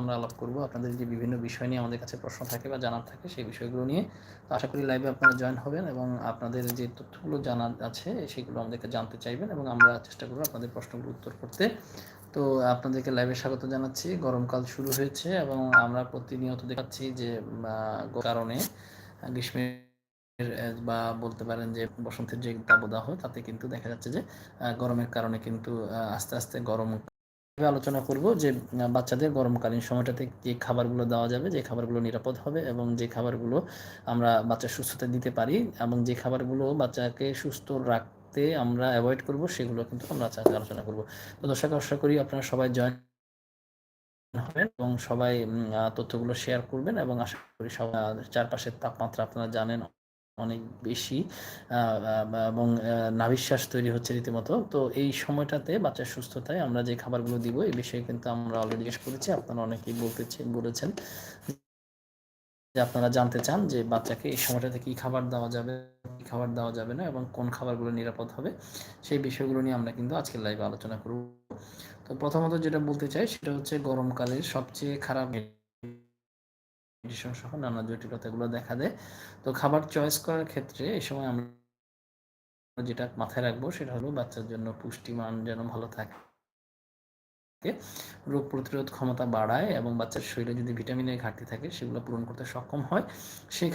আমরা আলাপ করব। আপনাদের যে বিভিন্ন বিষয় নিয়ে আমাদের কাছে প্রশ্ন থাকে বা জানার থাকে, সেই বিষয়গুলো নিয়ে। তো আশা করি লাইভে আপনারা জয়েন হবেন এবং আপনাদের যে তথ্যগুলো জানার আছে, সেগুলো আমাদেরকে জানতে চাইবেন এবং আমরা চেষ্টা করব আপনাদের প্রশ্নগুলো উত্তর করতে। তো আপনাদেরকে লাইভে স্বাগত জানাচ্ছি। গরমকাল শুরু হয়েছে এবং আমরা প্রতিনিয়ত দেখাচ্ছি যে কারণে গ্রীষ্মের বা বলতে পারেন যে বসন্তের যে দাবদাহ, তাতে কিন্তু দেখা যাচ্ছে যে গরমের কারণে কিন্তু আস্তে আস্তে গরম আলোচনা করব যে বাচ্চাদের গরমকালীন সময়টাতে যে খাবারগুলো দেওয়া যাবে, যে খাবারগুলো নিরাপদ হবে এবং যে খাবারগুলো আমরা বাচ্চার সুস্থতা দিতে পারি এবং যে খাবারগুলো বাচ্চাকে সুস্থ রাখতে আমরা অ্যাভয়েড করব, সেগুলো কিন্তু আমরা আলোচনা করব। তো দর্শক, আশা করি আপনারা সবাই জয়েন হবেন এবং সবাই তথ্যগুলো শেয়ার করবেন এবং আশা করি সবাই চারপাশের তাপমাত্রা আপনারা জানেন। অনেক বেশি এবং নাভিশ্বাস তৈরি হচ্ছে রীতিমতো। তো এই সময়টাতে বাচ্চার সুস্থতায় আমরা যে খাবারগুলো দিব এই বিষয়ে কিন্তু আমরা অলরেডি জিজ্ঞেস করেছি, আপনারা অনেকেই বলতেছে, বলেছেন। যে আপনারা জানতে চান যে বাচ্চাকে এই সময়টাতে কি খাবার দেওয়া যাবে, কি খাবার দেওয়া যাবে না, এবং কোন খাবারগুলো নিরাপদ হবে, সেই বিষয়গুলো নিয়ে আমরা কিন্তু আজকের লাইভে আলোচনা করব। তো প্রথমত যেটা বলতে চাই, সেটা হচ্ছে গরমকালের সবচেয়ে খারাপ সহ নানা জটিলতাগুলো দেখা দেয়। তো খাবার চয়েস করার ক্ষেত্রে এই সময় আমরা যেটা মাথায় রাখব সেটা হলো বাচ্চার জন্য পুষ্টিমান যেন ভালো থাকে। রোগ প্রতিরোধ ক্ষমতা বাড়ায় এবং বাচ্চার শরীরে যদি ভিটামিনের ঘাটতি থাকে সেগুলো পূরণ করতে সক্ষম হয়। সেই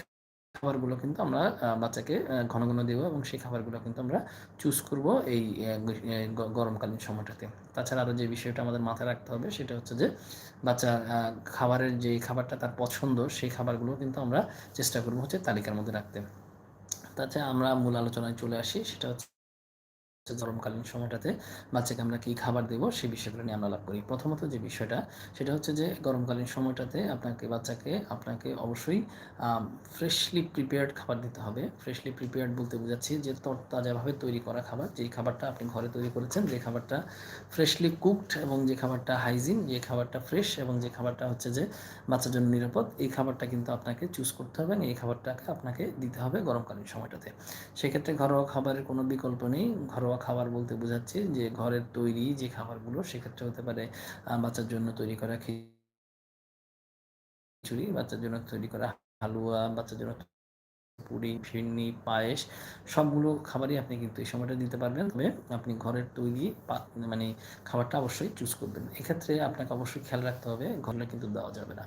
খাবারগুলো কিন্তু আমরা বাচ্চাকে ঘন ঘন দেবো এবং সেই খাবারগুলো কিন্তু আমরা চুজ করব এই গরমকালীন সময়টাতে। তাছাড়া আরও যে বিষয়টা আমাদের মাথায় রাখতে হবে সেটা হচ্ছে যে, বাচ্চা খাবারের যে খাবারটা তার পছন্দ সেই খাবারগুলো কিন্তু আমরা চেষ্টা করব হচ্ছে তালিকার মধ্যে রাখতে। তাছাড়া আমরা মূল আলোচনায় চলে আসি, সেটা হচ্ছে গরমকালীন সময়টাতে বাচ্চাকে আমরা কী খাবার দেবো সেই বিষয়গুলো নিয়ে আমরা আলাপ করি। প্রথমত যে বিষয়টা, সেটা হচ্ছে যে গরমকালীন সময়টাতে আপনাকে, বাচ্চাকে আপনাকে অবশ্যই ফ্রেশলি প্রিপেয়ার্ড খাবার দিতে হবে। ফ্রেশলি প্রিপেয়ার্ড বলতে বোঝাচ্ছি যে তাজাভাবে তৈরি করা খাবার। যেই খাবারটা আপনি ঘরে তৈরি করেছেন, যে খাবারটা ফ্রেশলি কুকড এবং যে খাবারটা হাইজিন যে খাবারটা ফ্রেশ এবং যে খাবারটা হচ্ছে যে বাচ্চার জন্য নিরাপদ, এই খাবারটা কিন্তু আপনাকে চুজ করতে হবে এই খাবারটাকে আপনাকে দিতে হবে গরমকালীন সময়টাতে। সেক্ষেত্রে ঘরোয়া খাবারের কোনো বিকল্প নেই। ঘরোয়া ঘরোয়া খাবার বলতে বোঝাচ্ছে যে ঘরের তৈরি যে খাবারগুলো সেক্ষেত্রে হতে পারে বাচ্চার জন্য তৈরি করা খিচুড়ি, বাচ্চার জন্য তৈরি করা হালুয়া, বাচ্চার জন্য পুরি ফিরনি পায়েস, সবগুলো খাবারই আপনি কিন্তু এই সময়টা দিতে পারবেন। তবে আপনি ঘরের তৈরি মানে খাবারটা অবশ্যই চুজ করবেন। এক্ষেত্রে আপনাকে অবশ্যই খেয়াল রাখতে হবে ঘরে কিন্তু দেওয়া যাবে না।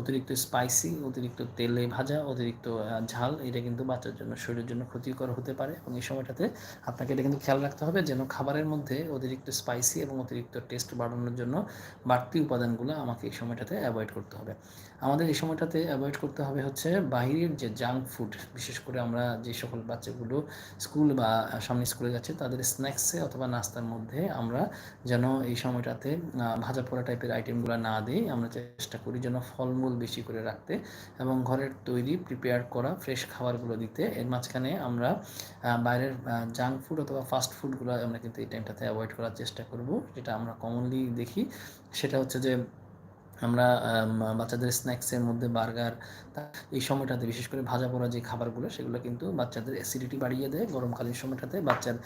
অতিরিক্ত স্পাইসি অতিরিক্ত তেলে ভাজা, অতিরিক্ত ঝাল, এটা কিন্তু বাচ্চার জন্য, শরীরের জন্য ক্ষতিকর হতে পারে। এবং এই সময়টাতে আপনাকে এটা কিন্তু খেয়াল রাখতে হবে যেন খাবারের মধ্যে অতিরিক্ত স্পাইসি এবং অতিরিক্ত টেস্ট বাড়ানোর জন্য বাড়তি উপাদানগুলো আমাকে এই সময়টাতে অ্যাভয়েড করতে হবে। আমাদের এই সময়টাতে অ্যাভয়েড করতে হবে হচ্ছে বাহিরের যে জাঙ্ক ফুড বিশেষ করে আমরা যে সকল বাচ্চাগুলো স্কুল বা সামনে স্কুলে যাচ্ছে, তাদের স্ন্যাক্সে অথবা নাস্তার মধ্যে আমরা যেন এই সময়টাতে ভাজা পোড়া টাইপের আইটেমগুলো না দিই, আমরা চেষ্টা করি যেন ফলমূল বেশি করে রাখতে এবং ঘরের তৈরি প্রিপেয়ার করা ফ্রেশ খাবারগুলো দিতে। এর মাঝখানে আমরা বাইরের জাঙ্ক ফুড অথবা ফাস্ট ফুডগুলো আমরা কিন্তু এই টাইমটাতে অ্যাভয়েড করার চেষ্টা করব। যেটা আমরা কমনলি দেখি, সেটা হচ্ছে যে আমরা বাচ্চাদের স্ন্যাক্সের মধ্যে বার্গার এই সময়টাতে বিশেষ করে ভাজা পোড়া যে খাবারগুলো, সেগুলো কিন্তু বাচ্চাদের অ্যাসিডিটি বাড়িয়ে দেয়। গরমকালীন সময়টাতে বাচ্চার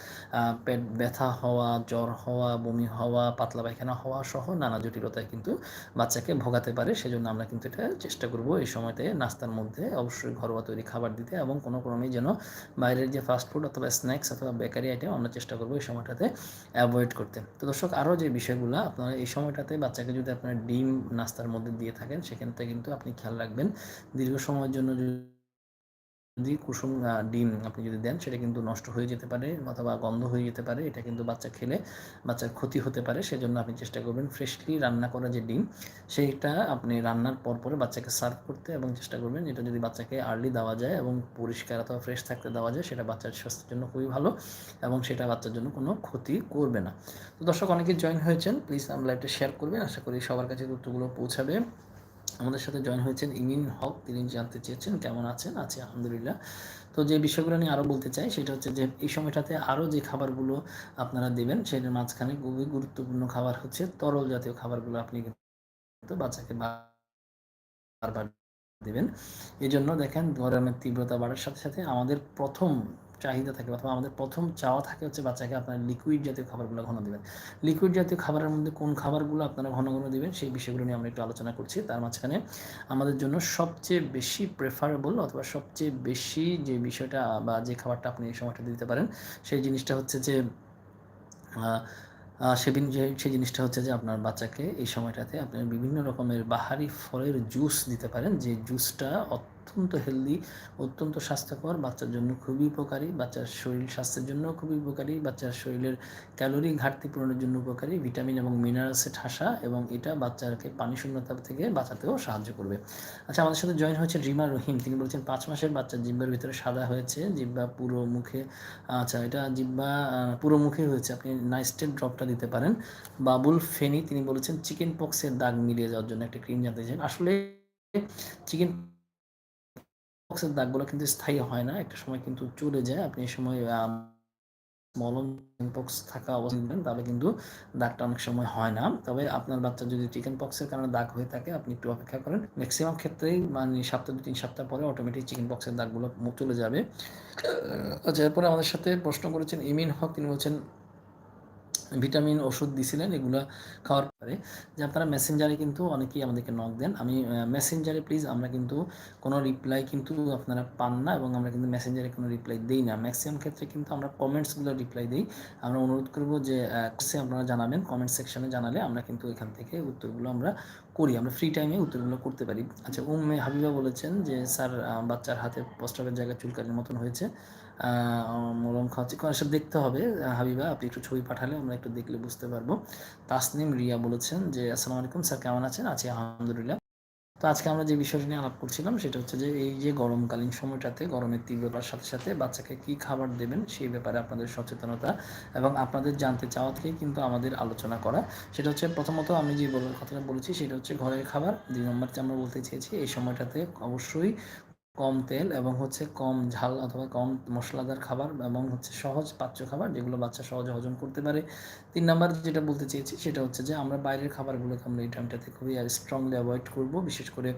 পেট ব্যথা হওয়া, জ্বর হওয়া, বমি হওয়া, পাতলা পায়খানা হওয়া সহ নানা জটিলতায় কিন্তু বাচ্চাকে ভোগাতে পারে। সেজন্য আমরা কিন্তু এটা চেষ্টা করব এই সময়তে নাস্তার মধ্যে অবশ্যই ঘরোয়া তৈরি খাবার দিতে এবং কোনো ক্রমেই যেন বাইরের যে ফাস্টফুড অথবা স্ন্যাক্স অথবা বেকারি আইটেম আমরা চেষ্টা করব এই সময়টাতে অ্যাভয়েড করতে। তো দর্শক, আরও যে বিষয়গুলো আপনারা এই সময়টাতে বাচ্চাকে যদি আপনার ডিম নাস্তার মধ্যে দিয়ে থাকেন সেখানটা কিন্তু আপনি খেয়াল রাখবেন। দীর্ঘ সময়ের জন্য যদি কুসুম ডিম আপনি যদি দেন, সেটা কিন্তু নষ্ট হয়ে যেতে পারে অথবা গন্ধ হয়ে যেতে পারে। এটা কিন্তু বাচ্চা খেলে বাচ্চার ক্ষতি হতে পারে। সেজন্য আপনি চেষ্টা করবেন ফ্রেশলি রান্না করা যে ডিম, সেইটা আপনি রান্নার পর পরে বাচ্চাকে সার্ভ করতে এবং চেষ্টা করবেন এটা যদি বাচ্চাকে আর্লি দেওয়া যায় এবং পরিষ্কার অথবা ফ্রেশ থাকতে দেওয়া যায়, সেটা বাচ্চার স্বাস্থ্যের জন্য খুবই ভালো এবং সেটা বাচ্চার জন্য কোনো ক্ষতি করবে না। তো দর্শক অনেকে জয়েন হয়েছেন। প্লিজ আমি লাইভটা শেয়ার করবেন। আশা করি সবার কাছে তথ্যগুলো পৌঁছাবে। আমাদের সাথে জয়েন হয়েছেন ইমিন হক। তিনি জানতে চেয়েছেন, কেমন আছেন? আছে আলহামদুলিল্লাহ। তো যে বিষয়গুলো নিয়ে আরও বলতে চাই, সেটা হচ্ছে যে এই সময়টাতে আরও যে খাবারগুলো আপনারা দেবেন, সেটার মাঝখানে খুবই গুরুত্বপূর্ণ খাবার হচ্ছে তরল জাতীয় খাবারগুলো আপনি বাচ্চাকে বারবার দেবেন। এই জন্য দেখেন গরমের তীব্রতা বাড়ার সাথে সাথে আমাদের প্রথম চাহিদা থাকে অথবা আমাদের প্রথম চাওয়া থাকে হচ্ছে বাচ্চাকে আপনার লিকুইড জাতীয় খাবারগুলো ঘন দেবেন। লিকুইড জাতীয় খাবারের মধ্যে কোন খাবারগুলো আপনারা ঘন ঘন দেবেন সেই বিষয়গুলো নিয়ে আমরা একটু আলোচনা করছি। তার মাঝখানে আমাদের জন্য সবচেয়ে বেশি প্রেফারেবল অথবা সবচেয়ে বেশি যে বিষয়টা বা যে খাবারটা আপনি এই সময়টা দিতে পারেন, সেই জিনিসটা হচ্ছে যে সেদিন যে, সেই জিনিসটা হচ্ছে যে আপনার বাচ্চাকে এই সময়টাতে আপনি বিভিন্ন রকমের বাহারি ফলের জুস দিতে পারেন। যে জুসটা অত্যন্ত হেলদি অত্যন্ত স্বাস্থ্যকর, বাচ্চার জন্য খুবই উপকারী, বাচ্চার শরীর স্বাস্থ্যের জন্য খুবই উপকারী, বাচ্চার শরীরের ক্যালোরি ঘাটতি পূরণের জন্য উপকারী ভিটামিন এবং মিনারেলসে ঠাসা এবং এটা বাচ্চাকে পানি শূন্যতা থেকে বাঁচাতেও সাহায্য করবে। আচ্ছা আমাদের সাথে জয়েন হয়েছে রিমা রহিম। তিনি বলছেন, পাঁচ মাসের বাচ্চা জিব্বার ভিতরে সাদা হয়েছে, জিব্বা পুরো মুখে আচ্ছা এটা জিব্বা পুরো মুখে হয়েছে। আপনি নাইস্টেড ড্রপটা দিতে পারেন। বাবুল ফেনি, তিনি বলেছেন চিকেন পক্সের দাগ মিলিয়ে যাওয়ার জন্য একটা ক্রিম জানতে চান আসলে চিকেন পক্সের দাগগুলো কিন্তু স্থায়ী হয় না। একটা সময় কিন্তু চলে যায়, আপনি এই সময় মলম পক্স থাকা অবস্থা তাহলে কিন্তু দাগটা অনেক সময় হয় না। তবে আপনার বাচ্চা যদি চিকেন পক্সের কারণে দাগ হয়ে থাকে, আপনি একটু অপেক্ষা করেন। ম্যাক্সিমাম ক্ষেত্রেই মানে সপ্তাহ দু তিন সপ্তাহ পরে অটোমেটিক চিকেন পক্সের দাগগুলো চলে যাবে। আচ্ছা এরপরে আমাদের সাথে প্রশ্ন করেছেন, ইমিন হক, তিনি বলছেন ভিটামিন, ওষুধ দিছিলেন, এগুলো খাওয়ার পরে। যে আপনারা মেসেঞ্জারে কিন্তু অনেকেই আমাদেরকে নক দেন। আমি মেসেঞ্জারে প্লিজ আমরা কিন্তু কোনো রিপ্লাই কিন্তু আপনারা পান না এবং আমরা কিন্তু মেসেঞ্জারে কোনো রিপ্লাই দিই না। ম্যাক্সিমাম ক্ষেত্রে কিন্তু আমরা কমেন্টসগুলো রিপ্লাই দিই। আমরা অনুরোধ করব যে আপনারা জানাবেন। কমেন্ট সেকশনে জানালে আমরা কিন্তু এখান থেকে উত্তরগুলো আমরা করি। আমরা ফ্রি টাইমে উত্তরগুলো করতে পারি। আচ্ছা উম্মে হাবিবা বলেছেন যে, স্যার বাচ্চার হাতে প্রস্রাবের জায়গায় চুলকানির মতন হয়েছে। মলম খাওয়াচ্ছি। এসব দেখতে হবে। হাবিবা, আপনি একটু ছবি পাঠালে আমরা একটু দেখলে বুঝতে পারব। তাসনিম রিয়া বলেছেন যে, আসসালামু আলাইকুম স্যার, কেমন আছেন? আছি আলহামদুলিল্লাহ। তো আজকে আমরা যে বিষয়টা নিয়ে আলাপ করছিলাম, সেটা হচ্ছে যে, এই যে গরমকালীন সময়টাতে গরমের তীব্রতার সাথে সাথে বাচ্চাকে কি খাবার দেবেন, সেই ব্যাপারে আপনাদের সচেতনতা এবং আপনাদের জানতে চাওয়া থেকে কিন্তু আমাদের আলোচনা করা। সেটা হচ্ছে প্রথমত আমি যে কথাটা বলেছি, সেটা হচ্ছে ঘরের খাবার। দুই নম্বরতে আমরা বলতে চেয়েছি, এই সময়টাতে অবশ্যই কম তেল এবং হচ্ছে কম ঝাল অথবা কম মশলাদার খাবার এবং হচ্ছে সহজ পাচ্য খাবার যেগুলো বাচ্চা সহজে হজম করতে পারে। তিন নাম্বার যেটা বলতে চেয়েছি সেটা হচ্ছে যে আমরা বাইরের খাবারগুলোকে আমরা এই টাইমটাতে খুবই স্ট্রংলি অ্যাভয়েড করব। বিশেষ করে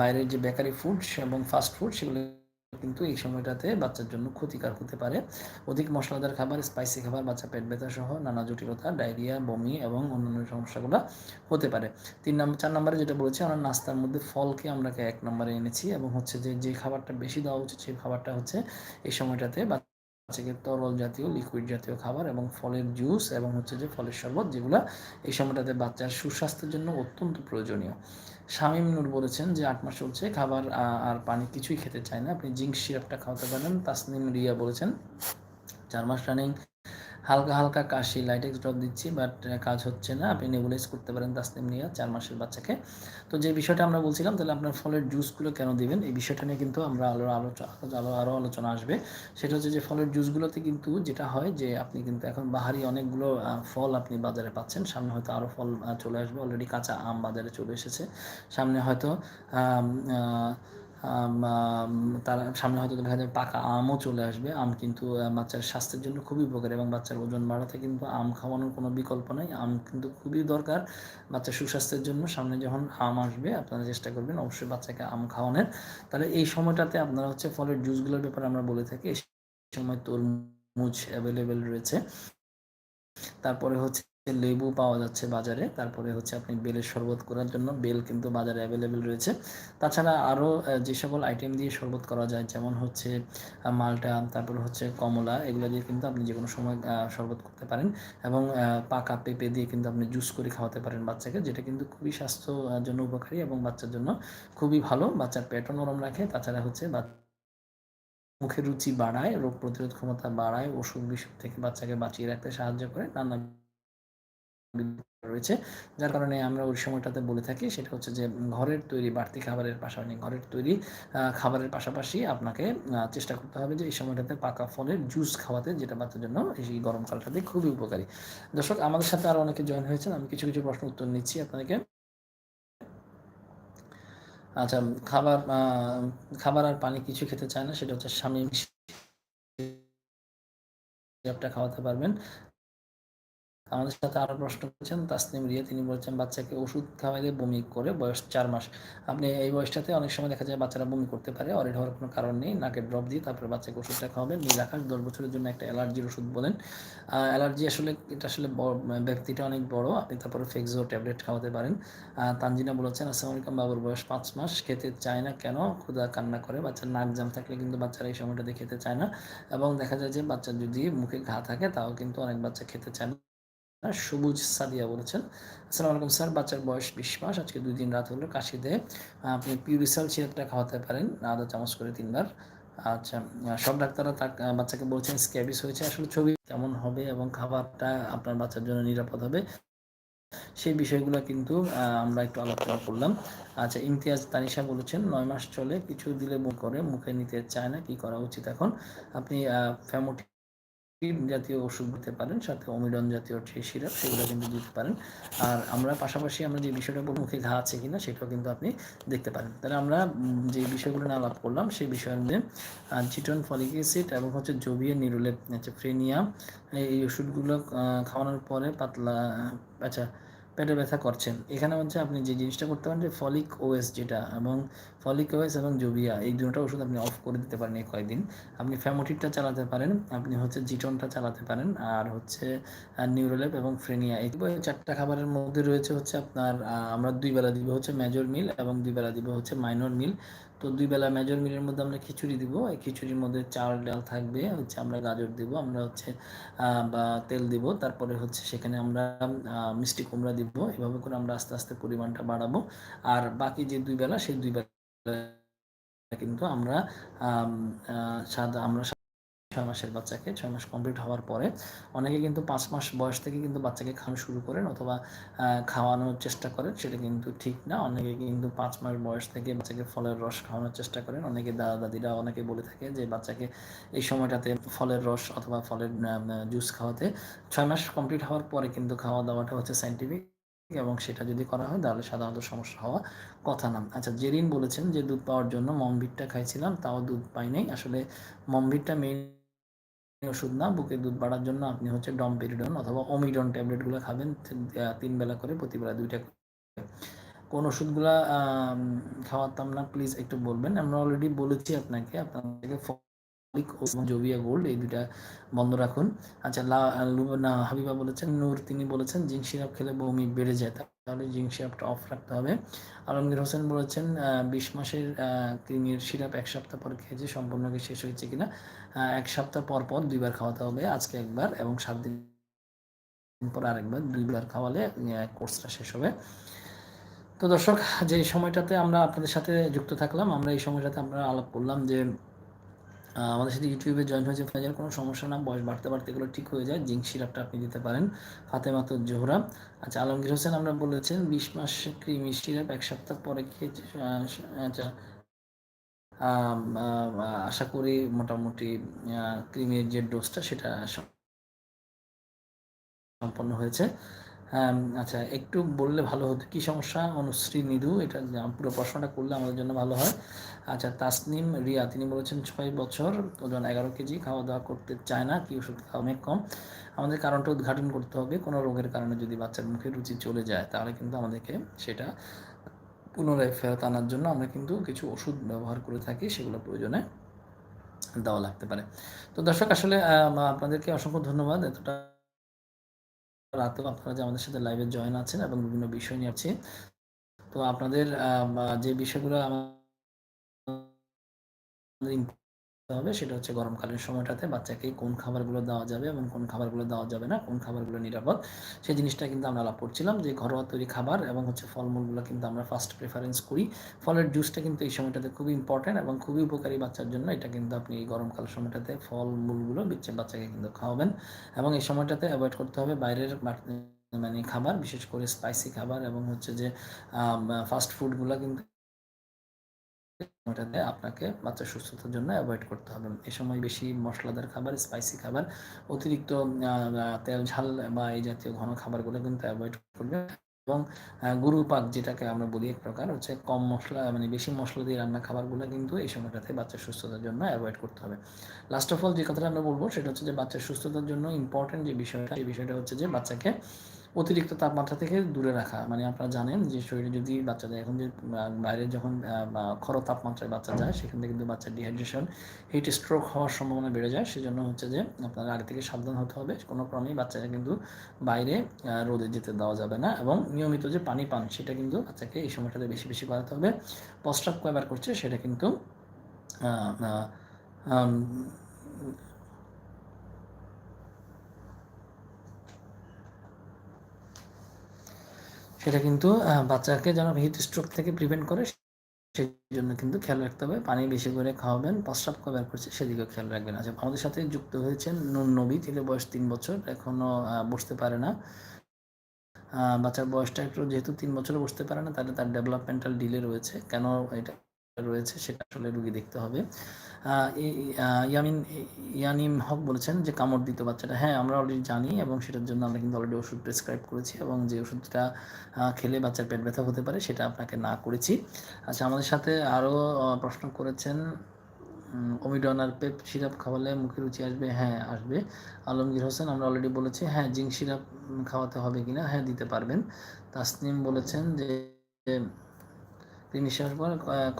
বাইরের যে বেকারি ফুড এবং ফাস্ট ফুড সেগুলো কিন্তু এই সময়টাতে বাচ্চার জন্য ক্ষতিকার হতে পারে। অধিক মশলাদার খাবার স্পাইসি খাবার, বাচ্চা পেট ব্যথা সহ নানা জটিলতা, ডায়রিয়া, বমি এবং অন্যান্য সমস্যাগুলো হতে পারে। তিন নম্বর চার নম্বরে যেটা বলেছি, আমরা নাস্তার মধ্যে ফলকে আমরা এক নম্বরে এনেছি এবং হচ্ছে যে যে খাবারটা বেশি দেওয়া উচিত, সেই খাবারটা হচ্ছে এই সময়টাতে বাচ্চাকে তরল জাতীয় লিকুইড জাতীয় খাবার এবং ফলের জুস এবং হচ্ছে যে ফলের শরবত যেগুলো এই সময়টাতে বাচ্চার সুস্বাস্থ্যের জন্য অত্যন্ত প্রয়োজনীয়। শামীম নূর বলেছেন যে আট মাস চলছে, খাবার আর পানি কিছুই খেতে চায় না। আপনি জিঙ্ক সিরাপটা খাওয়াতে পারেন, তাসনিম রিয়া বলেছেন, চার মাস রানিং হালকা হালকা কাশি লাইটেক্স ড্রপ দিচ্ছি বাট কাজ হচ্ছে না। আপনি নেবুলাইজ করতে পারেন তাসনিম নিয়ে চার মাসের বাচ্চাকে। তো যে বিষয়টা আমরা বলছিলাম, তাহলে আপনার ফলের জুসগুলো কেন দিবেন? এই বিষয়টা নিয়ে কিন্তু আমরা আলো আলোচনা আলো আরও আলোচনা আসবে। সেটা হচ্ছে যে ফলের জুসগুলোতে কিন্তু যেটা হয় যে, আপনি কিন্তু এখন বাহারি অনেকগুলো ফল আপনি বাজারে পাচ্ছেন। সামনে হয়তো আরও ফল চলে আসবে। অলরেডি কাঁচা আম বাজারে চলে এসেছে। সামনে হয়তো তার সামনে হয়তো দেখা যাবে পাকা আমও চলে আসবে। আম কিন্তু বাচ্চার স্বাস্থ্যের জন্য খুবই উপকার এবং বাচ্চার ওজন বাড়াতে কিন্তু আম খাওয়ানোর কোনো বিকল্প নাই। আম কিন্তু খুবই দরকার বাচ্চার সুস্বাস্থ্যের জন্য। সামনে যখন আম আসবে, আপনারা চেষ্টা করবেন অবশ্যই বাচ্চাকে আম খাওয়ানোর। তাহলে এই সময়টাতে আপনারা হচ্ছে ফলের জুসগুলোর ব্যাপারে আমরা বলে থাকি, এই সময় তরমুজ অ্যাভেলেবেল রয়েছে। তারপরে হচ্ছে লেবু পাওয়া যাচ্ছে বাজারে। তারপরে হচ্ছে আপনি বেলের শরবত করার জন্য বেল কিন্তু বাজারে অ্যাভেলেবেল রয়েছে। তাছাড়া আরও যে সকল আইটেম দিয়ে শরবত করা যায়, যেমন হচ্ছে মালটা, তারপর হচ্ছে কমলা, এগুলো দিয়ে কিন্তু আপনি যে কোনো সময় শরবত করতে পারেন। এবং পাকা পেঁপে দিয়ে কিন্তু আপনি জুস করে খাওয়াতে পারেন বাচ্চাকে, যেটা কিন্তু খুবই স্বাস্থ্য জন্য উপকারী এবং বাচ্চার জন্য খুবই ভালো। বাচ্চার পেটও নরম রাখে, তাছাড়া হচ্ছে মুখের রুচি বাড়ায়, রোগ প্রতিরোধ ক্ষমতা বাড়ায়, ওষুধ বিসুখ থেকে বাচ্চাকে বাঁচিয়ে রাখতে সাহায্য করে। নানা রয়েছে। যার কারণে আমরা ওই সময়টাতে বলে থাকি, সেটা হচ্ছে যে ঘরের তৈরি বাড়তি খাবারের পাশাপাশি, ঘরের তৈরি খাবারের পাশাপাশি আপনাকে চেষ্টা করতে হবে যে এই সময়টাতে পাকা ফলের জুস খাওয়াতে, যেটা বাচ্চার জন্য এই গরমকালটাতে খুবই উপকারী। দর্শক, আমাদের সাথে আরও অনেকে জয়েন হয়েছেন, আমি কিছু কিছু প্রশ্ন উত্তর নিচ্ছি আপনাদেরকে। আচ্ছা খাবার খাবার আর পানি কিছু খেতে চায় না, সেটা হচ্ছে স্বামী খাওয়াতে পারবেন। আমাদের সাথে আরও প্রশ্ন করেছেন, তাসনিম রিয়া তিনি বলছেন, বাচ্চাকে ওষুধ খাওয়াইলে বমি করে বয়স চার মাস। আপনি এই বয়সটাতে অনেক সময় দেখা যায় বাচ্চারা বমি করতে পারে অরেড হওয়ার কোনো কারণ নেই, নাকে ড্রপ দিয়ে তারপরে বাচ্চাকে ওষুধটা খাওয়াবেন। নীল আকাশ, দশ বছরের জন্য একটা অ্যালার্জির ওষুধ বলেন। অ্যালার্জি আসলে, এটা আসলে ব্যক্তিটা অনেক বড়, আপনি তারপরে ফেক্সো ট্যাবলেট খাওয়াতে পারেন। তানজিনা বলেছেন, আসসালামু আলাইকুম, বাবুর বয়স পাঁচ মাস, খেতে চায় না কেন? ক্ষুদা কান্না করে, বাচ্চার নাক জাম থাকলে কিন্তু বাচ্চারা এই সময়টাতে খেতে চায় না। এবং দেখা যায় যে বাচ্চার যদি মুখে ঘা থাকে, তাও কিন্তু অনেক বাচ্চা খেতে চায় না। সবুজ সাদিয়া বলেছেন। আসসালামু আলাইকুম স্যার, বাচ্চার বয়স বিশ মাস, আজকে দুই দিন রাত হলো কাশিতে। আপনি পিউরিসাল সিরাপটা খাওয়াতে পারেন আধা চামচ করে তিনবার। আচ্ছা সব ডাক্তাররা তার বাচ্চাকে বলছেন স্ক্যাবিস হয়েছে। আসলে ছবি কেমন হবে এবং খাবারটা আপনার বাচ্চার জন্য নিরাপদ হবে সেই বিষয়গুলো কিন্তু আমরা একটু আলোচনা করলাম। আচ্ছা ইমতিয়াজ তানিশা বলেছেন, নয় মাস চলে, কিছু দিলে মুখ করে, মুখে নিতে চায় না, কি করা উচিত এখন? আপনি ফ্যামোটি জাতীয় ওষুধ দিতে পারেন, সাথে অমিলন জাতীয় যে সিরাপ, সেগুলো কিন্তু দিতে পারেন। আর আমরা পাশাপাশি আমরা যে বিষয়টা বলব, মুখে ঘা আছে কিনা, সেটাও কিন্তু আপনি দেখতে পারেন। তাহলে আমরা যে বিষয়গুলো নিয়ে আলাপ করলাম, সেই বিষয়ের মধ্যে চিটন ফলিক অ্যাসিড এবং হচ্ছে জোভিয়া নিরুলেপ হচ্ছে ফ্রেনিয়া, এই ওষুধগুলো খাওয়ানোর পরে পাতলা আচ্ছা পেটে ব্যথা করছেন। এখানে হচ্ছে আপনি যে জিনিসটা করতে পারেন যে ফলিক ওএস যেটা এবং ফলিক ওএস এবং জুবিয়া এই দুটো ওষুধ আপনি অফ করে দিতে পারেন এই কয়েকদিন। আপনি ফ্যামোটিকটা চালাতে পারেন, আপনি হচ্ছে জিটনটা চালাতে পারেন আর হচ্ছে নিউরোলেপ এবং ফ্রেনিয়া এই চারটা খাবারের মধ্যে রয়েছে হচ্ছে আপনার আমরা দুই বেলা দিব হচ্ছে মেজর মিল এবং দুই বেলা দিব হচ্ছে মাইনর মিল তো দুই বেলা মেজর মিলের মধ্যে আমরা খিচুড়ি দিব। এই খিচুড়ির মধ্যে চাল, ডাল থাকবে, হচ্ছে আমরা গাজর দিব, আমরা হচ্ছে বা তেল দিব। তারপরে হচ্ছে সেখানে আমরা মিষ্টি কুমড়া দিব। এভাবে করে আমরা আস্তে আস্তে পরিমাণটা বাড়াবো। আর বাকি যে দুই বেলা, সেই দুই বেলা কিন্তু আমরা সাদা, আমরা ছয় মাসের বাচ্চাকে, ছয় মাস কমপ্লিট হওয়ার পরে অনেকে কিন্তু পাঁচ মাস বয়স থেকে কিন্তু বাচ্চাকে খাওয়ানো শুরু করেন অথবা খাওয়ানোর চেষ্টা করেন, সেটা কিন্তু ঠিক না। অনেকে কিন্তু পাঁচ মাস বয়স থেকে বাচ্চাকে ফলের রস খাওয়ানোর চেষ্টা করেন। অনেকে দাদা দাদিরা অনেকে বলে থাকে যে বাচ্চাকে এই সময়টাতে ফলের রস অথবা ফলের জুস খাওয়াতে ছয় মাস কমপ্লিট হওয়ার পরে কিন্তু খাওয়া দাওয়াটা হচ্ছে সাইন্টিফিক এবং সেটা যদি করা হয় তাহলে সাধারণত সমস্যা হওয়া কথা না। আচ্ছা জেরিন বলেছেন যে দুধ পাওয়ার জন্য মমভিটটা খাইছিলাম, তাও দুধ পাই নাই। আসলে মমভিটটা মেইন ওষুধ না বুকে দুধ বাড়ার জন্য আপনি হচ্ছে ডমপেরিডন অথবা অমিডন ট্যাবলেটগুলো খাবেন, তিন বেলা করে প্রতিবেলা দুইটা কোন ওষুধগুলা খাওয়াতাম না, প্লিজ একটু বলবেন। আমরা অলরেডি বলেছি আপনাকে আপনাকে জবিয়া গোল্ড এই দুটা বন্ধ রাখুন। আচ্ছা হাবিবা বলেছেন, নূর, তিনি বলেছেন সিরাপ খেলে বমি বেড়ে যায়, তাহলে সিরাপটা অফ রাখতে হবে। আলমগীর হোসেন বলেছেন বিশ মাসের ক্রিমির সিরাপ এক সপ্তাহ পর খেয়েছে সম্পূর্ণকে শেষ হয়েছে কিনা এক সপ্তাহ পর পর দুইবার খাওয়াতে হবে, আজকে একবার এবং সাত দিন পর আরেকবার দুইবার খাওয়ালে কোর্সটা শেষ হবে। তো দর্শক, যে সময়টাতে আমরা আপনাদের সাথে যুক্ত থাকলাম, আমরা এই সময়টাতে আমরা আলাপ করলাম যে আমাদের সাথে ইউটিউবে জয়েন হয়েছে ফেজার কোনো সমস্যা না, বয়স বাড়তে বাড়তে এগুলো ঠিক হয়ে যায়। জিঙ্ক সিরাপটা আপনি দিতে পারেন ফাতেমাত জোহরা আচ্ছা আলমগীর হোসেন, আমরা বলেছেন বিশ মাস ক্রিমি সিরাপ এক সপ্তাহ পরে খেয়ে আচ্ছা আশা করি মোটামুটি ক্রিমের যে ডোজটা সেটা সম্পন্ন হয়েছে। আচ্ছা একটু বললে ভালো হতো। কী সমস্যা? অনুশ্রী নিধু, এটা পুরো প্রশ্নটা করলে আমাদের জন্য ভালো হয়। আচ্ছা তাসনিম, রিয়া, তিনি বলেছেন ছয় বছর, ওজন এগারো কেজি খাওয়া দাওয়া করতে চায় না, কি ওষুধ খাওয়া অনেক কম। আমাদের কারণটা উদ্ঘাটন করতে হবে, কোনো রোগের কারণে যদি বাচ্চার মুখে রুচি চলে যায়, তাহলে কিন্তু আমাদেরকে সেটা পুনরায় ফেরত আনার জন্য আমরা কিন্তু কিছু ওষুধ ব্যবহার করে থাকি, সেগুলো প্রয়োজনে দেওয়া লাগতে পারে। তো দর্শক, আসলে আপনাদেরকে অসংখ্য ধন্যবাদ, এতটা রাতেও আপনারা যে আমাদের সাথে লাইভে জয়েন আছেন এবং বিভিন্ন বিষয় নিয়ে আছে। তো আপনাদের যে বিষয়গুলো আমাদের হবে, সেটা হচ্ছে গরমকালের সময়টাতে বাচ্চাকে কোন খাবারগুলো দেওয়া যাবে এবং কোন খাবারগুলো দেওয়া যাবে না, কোন খাবারগুলো নিরাপদ। সেই জিনিসটা কিন্তু আমরা আলাপ করছিলাম যে ঘরোয়া তৈরি খাবার এবং হচ্ছে ফলমূলগুলো কিন্তু আমরা ফার্স্ট প্রেফারেন্স করি। ফলের জুসটা কিন্তু এই সময়টাতে খুবই ইম্পর্ট্যান্ট এবং খুবই উপকারী বাচ্চার জন্য। এটা কিন্তু আপনি এই গরমকাল সময়টাতে ফলমূলগুলো বিচ্ছে বাচ্চাকে কিন্তু খাওয়াবেন এবং এই সময়টাতে অ্যাভয়েড করতে হবে বাইরের মানে খাবার, বিশেষ করে স্পাইসি খাবার এবং হচ্ছে যে ফাস্ট ফুডগুলো কিন্তু ওটাতে আপনাকে বাচ্চার সুস্থতার জন্য অ্যাভয়েড করতে হবে। এ সময় বেশি মশলাদার খাবার স্পাইসি খাবার, অতিরিক্ত তেল, ঝাল বা এই জাতীয় ঘন খাবারগুলো কিন্তু অ্যাভয়েড করবে এবং গরু পাক যেটাকে আমরা বলি এক প্রকার, হচ্ছে কম মশলা মানে বেশি মশলা দিয়ে রান্না খাবারগুলো কিন্তু এই সময়টাতে বাচ্চার সুস্থতার জন্য অ্যাভয়েড করতে হবে। লাস্ট অফ অল যে কথাটা আমরা বলব, সেটা হচ্ছে যে বাচ্চার সুস্থতার জন্য ইম্পর্টেন্ট যে বিষয়টা এই বিষয়টা হচ্ছে যে বাচ্চাকে অতিরিক্ত তাপমাত্রা থেকে দূরে রাখা। মানে আপনারা জানেন যে শরীরে যদি বাচ্চাদের এখন যে বাইরে যখন খর তাপমাত্রায় বাচ্চা যায়, সেখান থেকে কিন্তু বাচ্চার ডিহাইড্রেশন হিট স্ট্রোক হওয়ার সম্ভাবনা বেড়ে যায়। সেজন্য হচ্ছে যে, আপনারা আগে থেকে সাবধান হতে হবে। কোনো ক্রমেই বাচ্চাকে কিন্তু বাইরে রোদে যেতে দেওয়া যাবে না এবং নিয়মিত যে পানি পান, সেটা কিন্তু বাচ্চাকে এই সময়টাতে বেশি বেশি করাতে হবে। প্রস্রাব কয়বার করছে, সেটা কিন্তু সেটা কিন্তু বাচ্চাকে যেন হিট স্ট্রোক থেকে প্রিভেন্ট করে সেই জন্য কিন্তু খেয়াল রাখতে হবে। পানি বেশি করে খাওয়াবেন, প্রস্রাব কবার করছে, সেদিকেও খেয়াল রাখবেন। আচ্ছা আমাদের সাথে যুক্ত হয়েছেন নুন নবী, তিনি বয়স তিন বছর এখনও বসতে পারে না। বাচ্চার বয়সটা একটু যেহেতু তিন বছরে বসতে পারে না, তাহলে তার ডেভেলপমেন্টাল ডিলে রয়েছে। কেন এটা রয়েছে, সেটা আসলে রুগী দেখতে হবে। ইয়ামিন ইয়ানিম হক বলেছেন যে কামড় দিত বাচ্চাটা। হ্যাঁ আমরা অলরেডি জানি এবং সেটার জন্য আমরা কিন্তু অলরেডি ওষুধ প্রেসক্রাইব করেছি এবং যে ওষুধটা খেলে বাচ্চার পেট ব্যথা হতে পারে সেটা আপনাকে না করেছি। আচ্ছা আমাদের সাথে আরও প্রশ্ন করেছেন ওমিডন আর পেপ সিরাপ খাওয়ালে মুখে রুচি আসবে? হ্যাঁ আসবে। আলমগীর হোসেন, আমরা অলরেডি বলেছি হ্যাঁ জিঙ্ক সিরাপ খাওয়াতে হবে কিনা? হ্যাঁ দিতে পারবেন। তাসনিম বলেছেন যে নিঃশ্বাস পর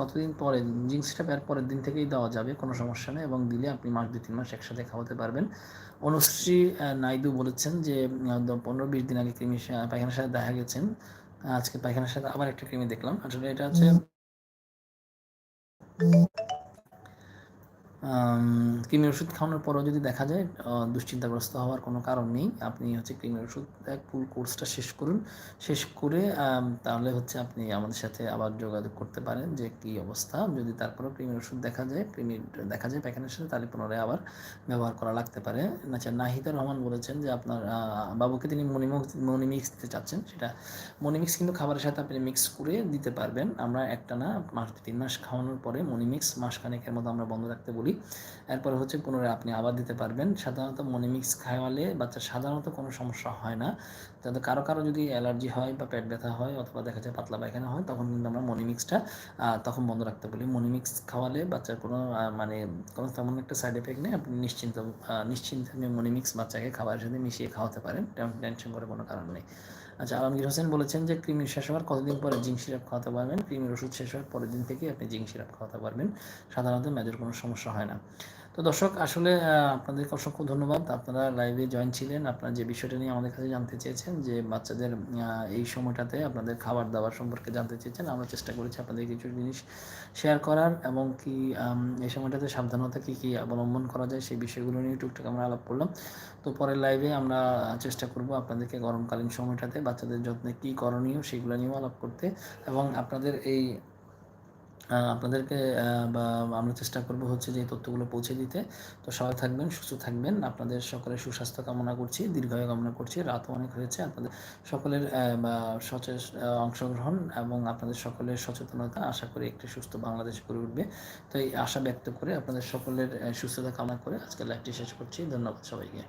কতদিন পরে জিঙ্কসটা এর পরের দিন থেকেই দেওয়া যাবে, কোনো সমস্যা নেই এবং দিলে আপনি মাস দুই, তিন মাস একসাথে খাওয়াতে পারবেন। অনুশ্রী নাইডু বলেছেন যে পনেরো, বিশ দিন আগে কৃমি পায়খানার সাথে দেখা গেছেন। আজকে পায়খানার সাথে আবার একটা ক্রিমি দেখলাম। আসলে এটা হচ্ছে কৃমির ওষুধ খাওয়ানোর পরও যদি দেখা যায় দুশ্চিন্তাগ্রস্ত হওয়ার কোনো কারণ নেই। আপনি হচ্ছে ক্রিমের ওষুধ ফুল কোর্সটা শেষ করুন। শেষ করে তাহলে হচ্ছে আপনি আমাদের সাথে আবার যোগাযোগ করতে পারেন যে কি অবস্থা। যদি তারপরেও ক্রিমের ওষুধ দেখা যায় কৃমির দেখা যায় প্যাকেনের সাথে, তাহলে পুনরায় আবার ব্যবহার করা লাগতে পারে। আচ্ছা নাহিদা রহমান বলেছেন যে আপনার বাবুকে তিনি মনিমিক্স মনিমিক্স দিতে চাচ্ছেন। সেটা মনিমিক্স কিন্তু খাবারের সাথে আপনি মিক্স করে দিতে পারবেন। আমরা একটা না, মাস তিন মাস খাওয়ানোর পরে মনিমিক্স মাসখানেকের মতো আমরা বন্ধ রাখতে বলি। এরপরে হচ্ছে পুনরায় আপনি আবার দিতে পারবেন। সাধারণত মনিমিক্স খাওয়ালে বাচ্চার সাধারণত কোনো সমস্যা হয় না। তাতে কারও কারও যদি অ্যালার্জি হয় বা পেট ব্যথা হয় অথবা দেখা যায় পাতলা পায়খানা হয়, তখন কিন্তু আমরা মনি মনিমিক্সটা তখন বন্ধ রাখতে বলি। মনিমিক্স খাওয়ালে বাচ্চার কোনো মানে কোনো তেমন একটা সাইড এফেক্ট নেই। আপনি নিশ্চিন্ত নিশ্চিন্তে আপনি মনিমিক্স বাচ্চাকে খাবারের সাথে মিশিয়ে খাওয়াতে পারেন। টেনশন করে কোনো কারণ নেই। আচ্ছা আলমগীর হোসেন বলেছেন যে ক্রিমির শেষ হওয়ার কতদিন পরে জিঙ্ক সিরাপ খাওয়াতে পারবেন? ক্রিমির ওষুধ শেষ হওয়ার পরের দিন থেকে আপনি জিঙ্ক সিরাপ খাওয়াতে পারবেন। সাধারণত মেজর কোনো সমস্যা হয় না। তো দর্শক, আসলে আপনাদেরকে অসংখ্য ধন্যবাদ। আপনারা লাইভে জয়েন ছিলেন। আপনারা যে বিষয়টা নিয়ে আমাদের কাছে জানতে চেয়েছেন, যে বাচ্চাদের এই সময়টাতে আপনাদের খাবার দাবার সম্পর্কে জানতে চেয়েছেন, আমরা চেষ্টা করেছি আপনাদের কিছু জিনিস শেয়ার করার এবং কি এই সময়টাতে সাবধানতা কী কী অবলম্বন করা যায়, সেই বিষয়গুলো নিয়ে টুকটাক আমরা আলাপ করলাম। তো পরের লাইভে আমরা চেষ্টা করব আপনাদেরকে গরমকালীন সময়টাতে বাচ্চাদের যত্নে কী করণীয়, সেগুলো নিয়েও আলাপ করতে এবং আপনাদের এই আপনাদেরকে বা আমরা চেষ্টা করব হচ্ছে যে তথ্যগুলো পৌঁছে দিতে। তো সবাই থাকবেন, সুস্থ থাকবেন। আপনাদের সকলের সুস্বাস্থ্য কামনা করছি, দীর্ঘায়ু কামনা করছি। রাতও অনেক হয়েছে। আপনাদের সকলের সচেত অংশগ্রহণ এবং আপনাদের সকলের সচেতনতা আশা করি একটি সুস্থ বাংলাদেশ গড়ে উঠবে। তো এই আশা ব্যক্ত করে আপনাদের সকলের সুস্থতা কামনা করে আজকে লাইভটি শেষ করছি। ধন্যবাদ সবাইকে।